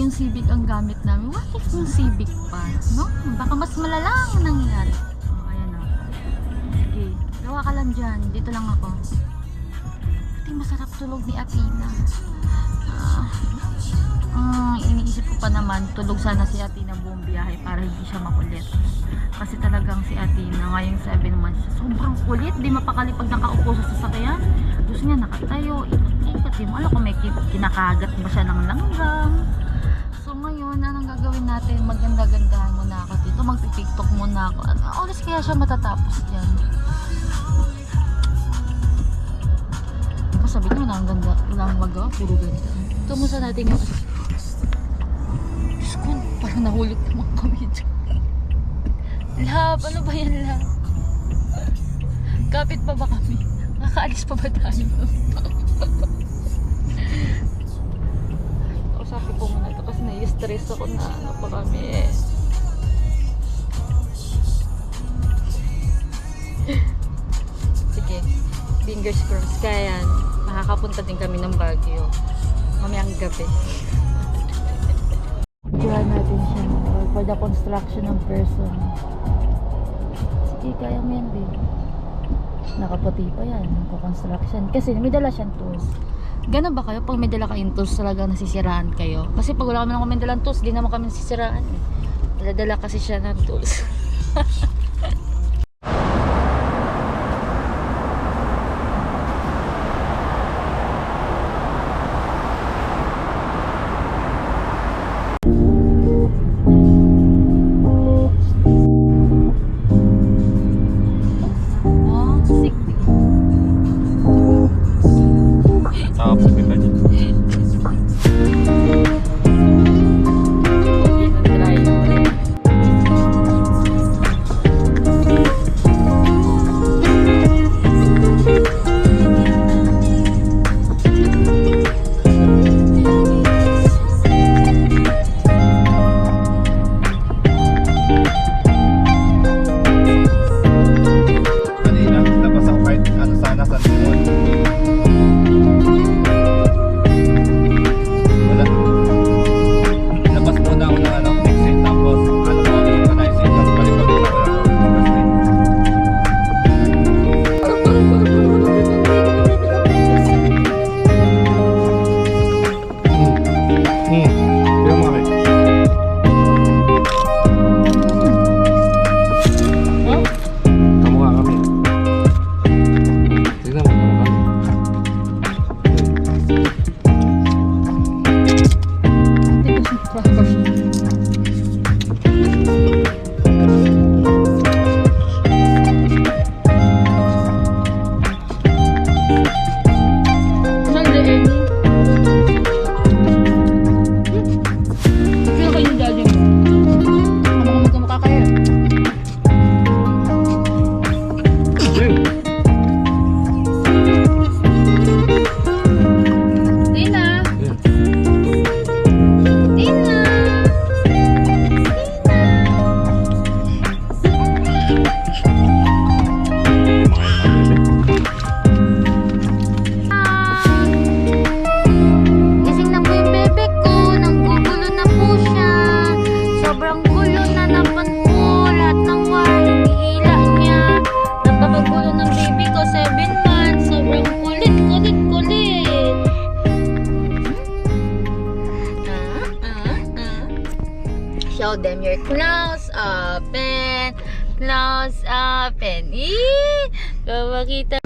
yung Civic ang gamit namin. What if yung Civic pa? No? Baka mas malala ang nangyayari. Oh, ayan na. Sige, gawa ka lang dyan. Dito lang ako. Buti masarap tulog ni Athena. Ah, ah, iniisip ko pa naman, tulog sana si Athena buong biyahe para hindi siya makulit. Kasi talagang si Athena ngayong 7 months, sobrang kulit. Di mapakali pag nakaupo sa sasakyan. Gusto niya nakatayo, ikot-ikot. Di mo alam kung may kin- kinakagat ba siya ng langgam. Natin? Maganda-gandahan muna ako dito. Magti-tiktok muna ako. Ano oras kaya siya matatapos dyan? Masabi niyo na ang ganda. Wala ang magawa, puro ganda. Kumusta natin yung... Diyos ko, parang nahulog naman kami dyan. Love, ano ba yan, love? Kapit pa ba kami? Nakaalis pa ba tayo? Kausapin ko muna ito kasi nai-stress ako na ano pa kami. Sige, fingers crossed. Kaya yan, makakapunta din kami ng Baguio. Mamayang gabi. Diyan natin siya for the construction ng person. Sige, kaya mo yan, babe. Nakaputi pa yan, construction. Kasi may dala siyang tools. Ganun ba kayo? Pag may dala kayong tools, talagang nasisiraan kayo? Kasi pag wala kami naman may dalang tools, di naman kami nasisiraan. Eh. Dala-dala kasi siya ng tools. Show them your claws open. Claws open. Eee!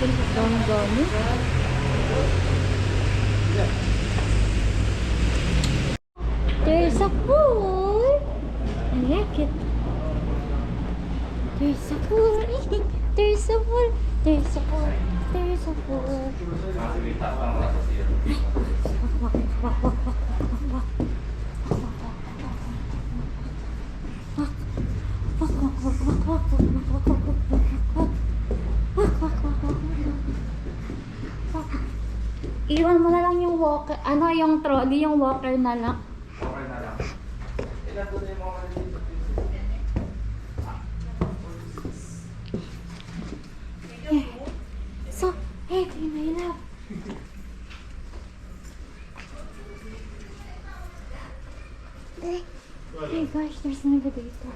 Dami-dami. There's a pool. I like it. There's a pool. There's a pool. There's a pool. There's a pool. Iwan mo na lang yung walker, ano yung trolley, yung walker na lang. So, hey, my love. Hey, hey gosh, there's an elevator.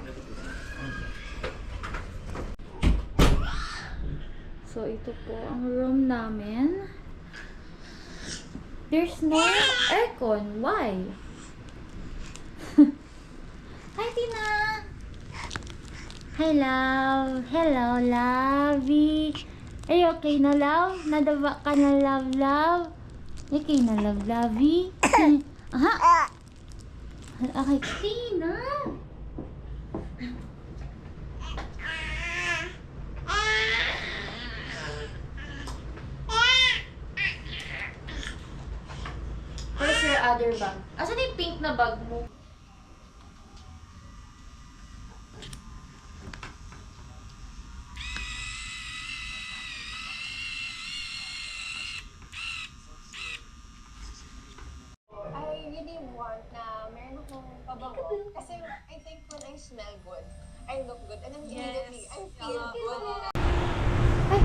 So, ito po ang room namin. There's no aircon. Why? Hi, Tina! Hi, love. Hello, lovey. Are you okay na, love? Nadaba ka na, love, love? Okay na, love, lovey? Aha! Okay, Tina! Other bag? Asan yung pink na bag mo? I really want na meron akong pabango. Kasi I think when I smell good, I look good. And then immediately, I feel good. Ay!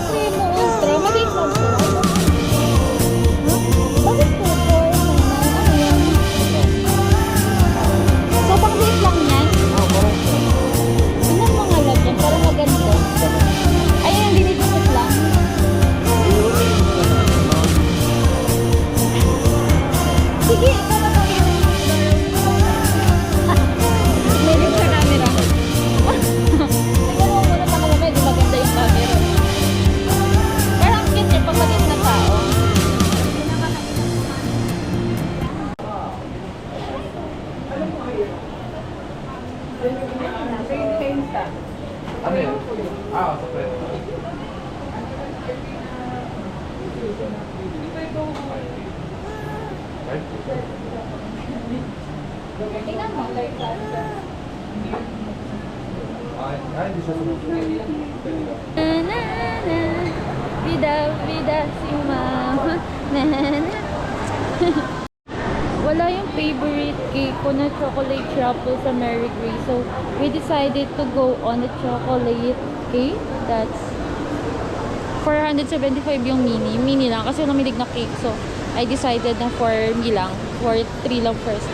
会吗？Ano yun? Ah, sa friend. Tingnan mo. Ay, ay, hindi siya sumusunod. Pwede ka. Na, na, na. Vida, vida, si mama. Na, na. Wala yung favorite cake ko na chocolate truffle sa Mary Grace. So, we decided to go on the chocolate cake. That's 475 yung mini. Mini lang kasi namilig na cake. So, I decided na for me lang. For 3 lang first.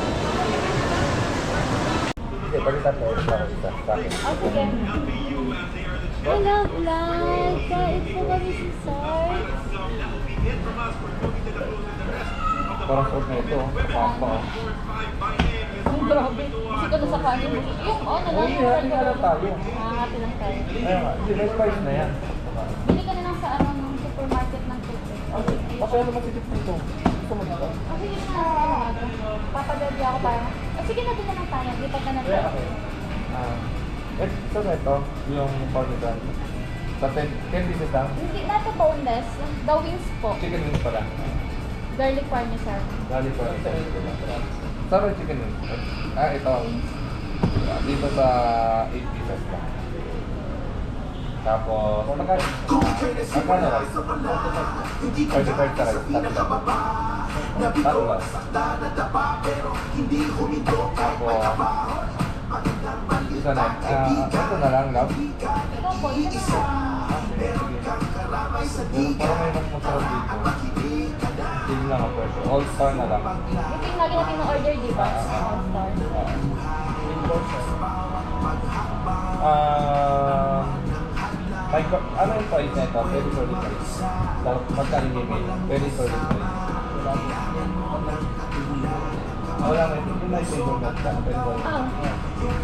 Sige, palitan mo. Oh, sige. Hello, vlog! Kain po kami si Sarge. Parang suot na ito. Papa. Ang grabe. Kasi ka na sa kanin mo. Yung ano Oh, lang. hindi. Happy na lang tayo. Makakati lang tayo. Ayun nga. May spice na yan. Bili ka na lang sa ano, ng supermarket ng tubig. Kasi ano matitip dito? Gusto mo dito? Oh, sige na. Papadali ako parang. Oh, sige na, na lang tayo. Lipat ka na Kaya tayo. ako. Ah. Eh, so ito, yung parmesan. Sa 10, 10 pieces lang. Hindi na ito boneless. The wings po. Chicken wings pala. Garlic parmesan. Dali pa rin. Sarap yung chicken wings. Ah, ito. Dito sa 8 pieces lang. Tapos, magkano? Magkano rice? 35 sa rice. Tatlo. Tatlo. Tapos, isa na. Ah, ito na lang, love. Ikaw po, isa na lang. Pero parang may mas masarap dito. All star na lang. Ito yung lagi natin na-order, di ba? All-star. Ah, may ko- ano yung price nito? Very solid price. Tapos magkano yung email? Very solid price. Ah, wala may hindi na yung ka. Very solid. Ah,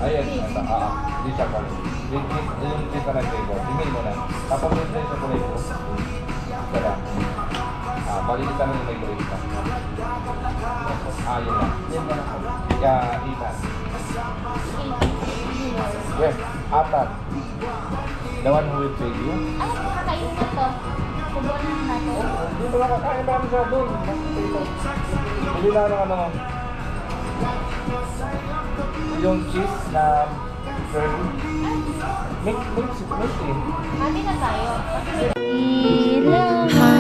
Ayan, ito. Ah, ah. Hindi siya pala. Yung yung kita ng table. Email mo na. Tapos yung sa chocolate mo. Isa lang. Ah, balilitan mo yung may grade ka. Ah, yun lang. Kaya, ikan. Yes, apat. The one who will pay you. ano po kakainin na to? Subuan na natin. Hindi mo lang kakain marami siya doon. Hindi lang ng ano. Yung cheese na curly. Mix, mix, mix eh. Hati na tayo. Hello.